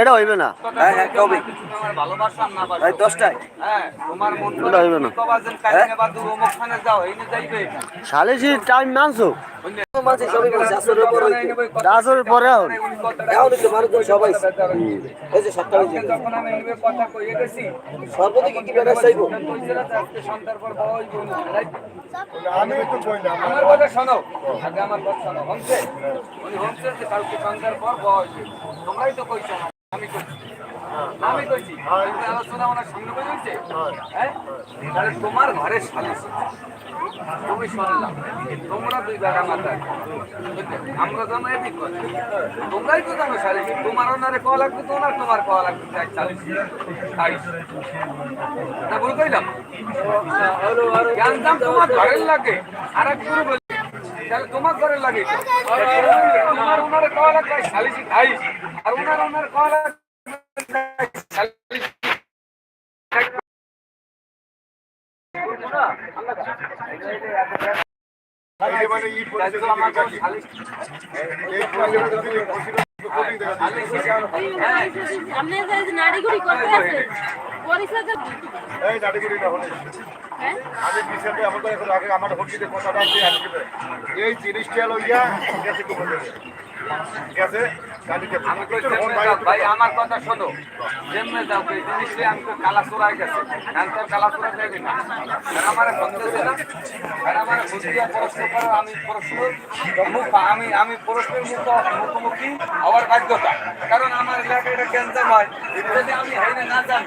এটা হইবে না। হ্যাঁ হ্যাঁ কবে। এই দশটায়। হ্যাঁ তোমার ওটা হইবে না। যাইবে। সালিসি টাইম মানছো? আসরের পর এখন সবাই এই যে সর্বদিকে কি চাইব আমি একটু কই না আমার কথা শোনো। আগে আমার কথা শোনো হমছে উনি হমছে যে কালকে সন্ধ্যার পর বই তোমরাই তো কইছো আমি আমি আলোচনা আমার হ্যাঁ? তাহলে তোমার ঘরে সালিশ তুমি শুনলাম তোমরা দুই বেড়া মাথা আমরা জানো এদিক কথা তোমরাই তো জানো তোমার ওনারে লাগবে তোমার তোমার কল লাগবে এক আইস না কইলাম? জানতাম তোমার ঘরের লাগে। আর এক তোমার ঘরে লাগে। তোমার ওনারে কল লাগবে সালিশি খাইস আর ওনার ওনার কল লাগবে মানে এই পরিস্থিতি এই জিনিসটা লইয়া গেছে ভাই আমার কথা শোনো। যেমনে যাও এই জিনিসটা আমি তো কালা চোরাই গেছে। আমি তো কালা চোরা যাইবি না। আমার বন্ধু না। আমার বুদ্ধিয়া প্রশ্ন করো আমি প্রশ্ন মুখ আমি আমি প্রশ্নের মুখ মুখোমুখি হওয়ার বাধ্যতা। কারণ আমার এলাকায় এটা ক্যান্সার হয়। যদি আমি হাইনে না জানি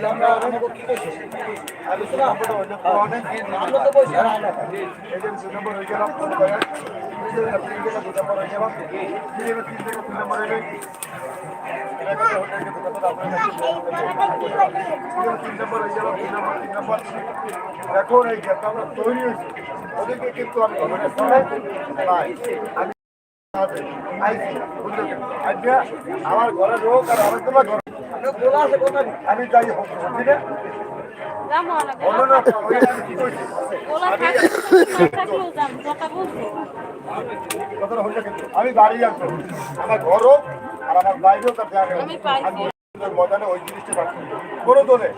আমরা আমরা আমার ঘরে লোক আর আমি তোমার ঘরে আমি যাই হোক ঠিক আমি বাড়ি আসব। আমার ঘরও আর আমার বাইরেও তার। ময়দানে ওই জিনিসটা পাচ্ছি কোনো দলে।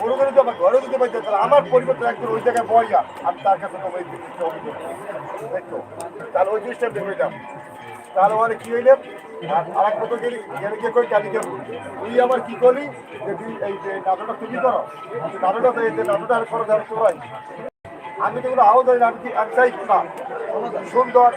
কোনো দলে তো আমার ঘরেও দিতে পারছে তাহলে আমার পরিবর্তন একজন ওই জায়গায় বয়া আমি তার কাছে তো ওই জিনিসটা অভিযোগ তাহলে ওই জিনিসটা তাহলে ওখানে কি হইলে? আর এক মতো গেলি গেলে গিয়ে কই কালি কেউ তুই আবার কি করলি? যে তুই এই যে নাটকটা তুমি করো। নাটকটা যে নাটকটা আর করো তোরাই আমি তো কোনো আওয়াজ হয় না, আমি কি আমি চাই না। সুন্দর।